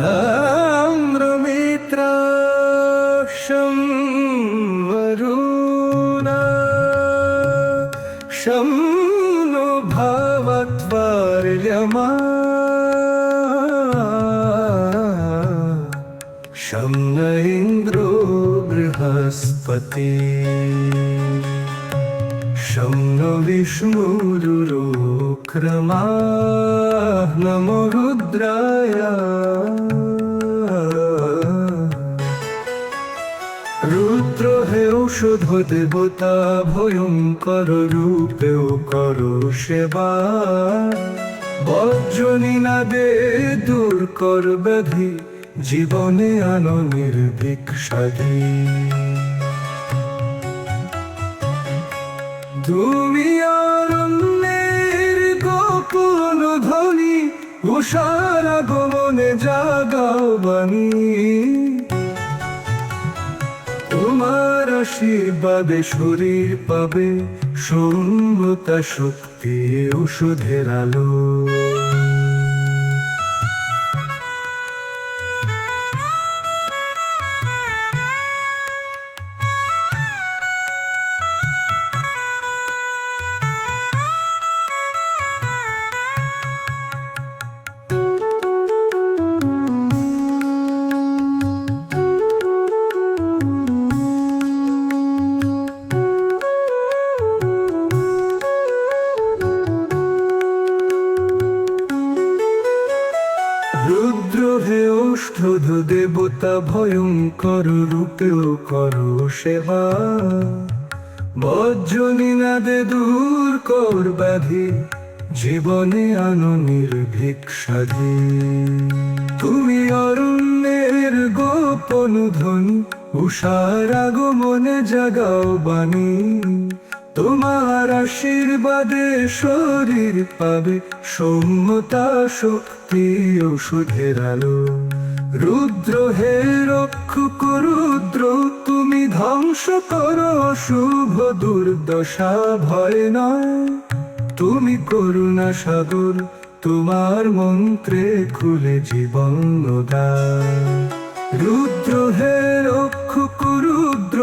ध्याम्रमित्रा वरुणा शं नो भवत्वर्यमा शं बृहस्पति शं नमो रुद्राय। রুদ্র হে ঔষধ দেবতা, ভয়ঙ্কর রূপেও কর সেবা। বজ্রনী নাদে দূর কর ব্যাধি, জীবনে আনো নির্ভীক সাধি তুমি গোপন ধ্বনি, উষার আগমনে জাগাও বাণী। আশীর্বাদে শরীর পাবে শূন্যতা শক্তি ঔষধের আলো। ঔষধ দেবতা ভয়ঙ্কর, রূপেও করো সেবা। বজ্রনী নাদে দূর কর ব্যাধি, জীবনে আনো নির্ভীক তুমি অরণ্যের গোপন ধ্বনি, উষার আগমনে জাগাও বাণী। তোমার আশীর্বাদে শরীর পাবে সৌম্যতা, শক্তি ওষুধের আলো। রুদ্র হে রক্ষক রুদ্র, তুমি ধ্বংস করো শুভ দুর্দশা, ভয় নয়। তুমি করুণা সাগর, তোমার মন্ত্রে খুলে জীবন রুদ্র হে রক্ষক রুদ্র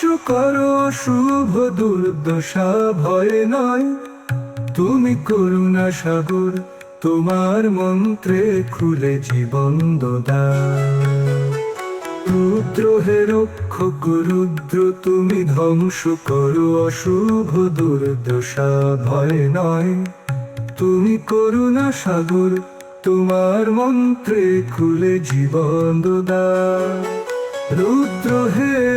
করো শুভ দুর্দশা, ভয় নয়। তুমি করুণা সাগর, তোমার মন্ত্রে খুলে জীবন দ্বার রুদ্র হে রক্ষক, রুদ্র তুমি ধ্বংস করো, অশুভ দুর্দশা, ভয় নয়। তুমি করুণা সাগর, তোমার মন্ত্রে খুলে জীবন দ্বার রুদ্র হে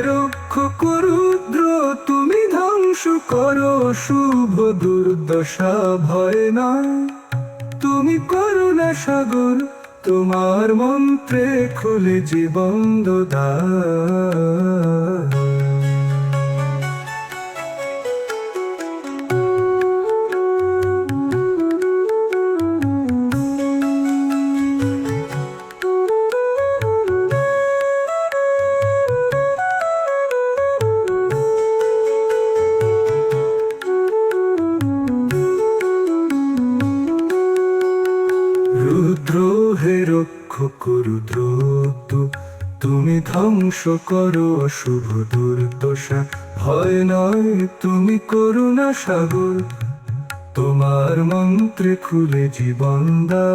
রুদ্র, তুমি ধ্বংস করো, শুভ দুর্দশা ভয় নয়। তুমি করো না সাগর, তোমার মন্ত্রে খুলে জীবন দ্বার রক্ষক দ্রুত। তুমি ধ্বংস করো অশুভ দুর্দশা। ভয় নয় তুমি করুণা সাগর। তোমার মন্ত্রে খুলে জীবন দা